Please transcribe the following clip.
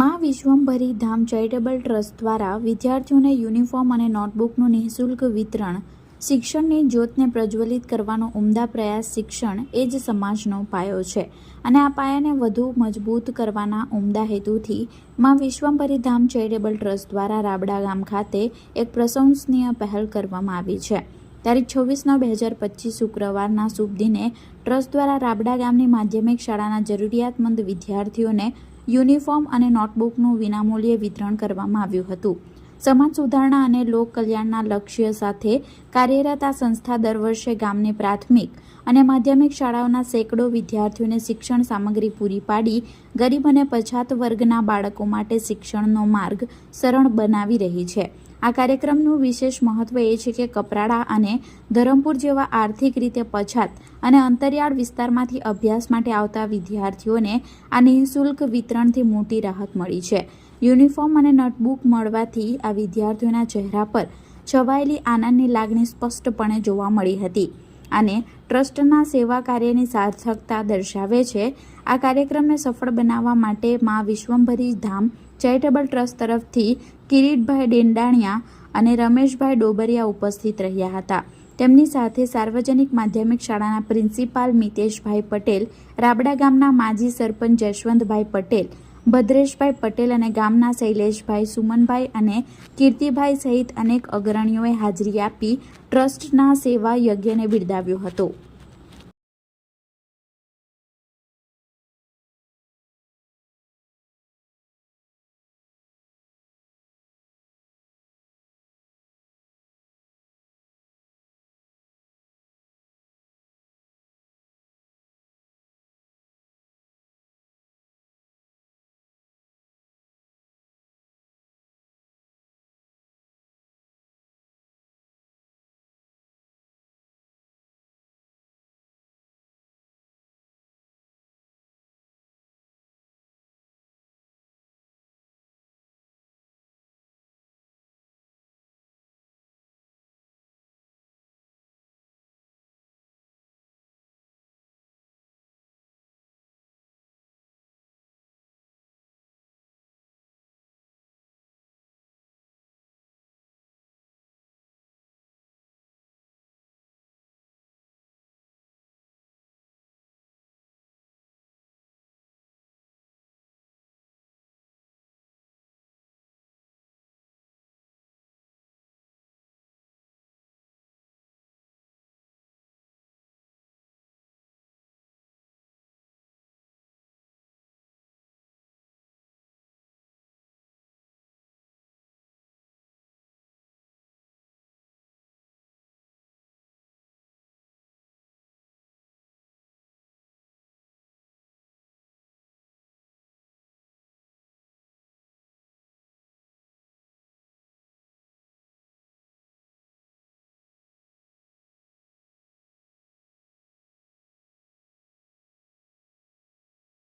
મા વિશ્વંભરી ધામ charitable trust દ્વારા વિદ્યાર્થીઓને યુનિફોર્મ અને નોટબુકનું નિઃશુલ્ક વિતરણ, શિક્ષણની જ્યોતને પ્રજ્વલિત કરવાનો ઉમદા પ્રયાસ શિક્ષણ એ જ સમાજનો પાયો છે અને આ પાયાને વધુ મજબૂત કરવાના ઉમદા હેતુથી મા વિશ્વંભરી ધામ ચેરિટેબલ ટ્રસ્ટ દ્વારા રાબડા ગામ ખાતે એક પ્રશંસનીય પહેલ કરવામાં આવી છે. તારીખ છવ્વીસ નવ બે હજાર પચીસ શુક્રવારના શુભ દિને ટ્રસ્ટ દ્વારા રાબડા ગામની માધ્યમિક શાળાના જરૂરિયાતમંદ વિદ્યાર્થીઓને યુનિફોર્મ અને નોટબુકનું વિનામૂલ્યે વિતરણ કરવામાં આવ્યું હતું. સમાજ સુધારણા અને લોક કલ્યાણના લક્ષ્ય સાથે કાર્યરત આ સંસ્થા દર વર્ષે ગામની પ્રાથમિક અને માધ્યમિક શાળાઓના સેંકડો વિદ્યાર્થીઓને શિક્ષણ સામગ્રી પૂરી પાડી ગરીબ અને પછાત વર્ગના બાળકો માટે શિક્ષણનો માર્ગ સરળ બનાવી રહી છે. આ કાર્યક્રમનું વિશેષ મહત્વ એ છે કે કપરાડા અને ધરમપુર જેવા આર્થિક રીતે પછાત અને અંતરિયાળ વિસ્તારમાંથી અભ્યાસ માટે આવતા વિદ્યાર્થીઓને આ નિઃશુલ્ક વિતરણથી મોટી રાહત મળી છે. યુનિફોર્મ અને નોટબુક મળવાથી આ વિદ્યાર્થીઓના ચહેરા પર છવાયેલી આનંદની લાગણી સ્પષ્ટપણે જોવા મળી હતી. અને ટ્રસ્ટના સેવા કાર્યની સાર્થકતા દર્શાવે છે. આ કાર્યક્રમને સફળ બનાવવા માટે મા વિશ્વંભરી ધામ ચેરિટેબલ ટ્રસ્ટ તરફથી કિરીટભાઈ ડેંડાણિયા અને રમેશભાઈ ડોબરિયા ઉપસ્થિત રહ્યા હતા. તેમની સાથે સાર્વજનિક માધ્યમિક શાળાના પ્રિન્સિપાલ મિતેશભાઈ પટેલ, રાબડા ગામના માજી સરપંચ જશવંતભાઈ પટેલ, ભદ્રેશભાઈ પટેલ અને ગામના શૈલેષભાઈ સુમનભાઈ અને કીર્તિભાઈ સહિત અનેક અગ્રણીઓએ હાજરી આપી ટ્રસ્ટના સેવા યજ્ઞને બિરદાવ્યો હતો.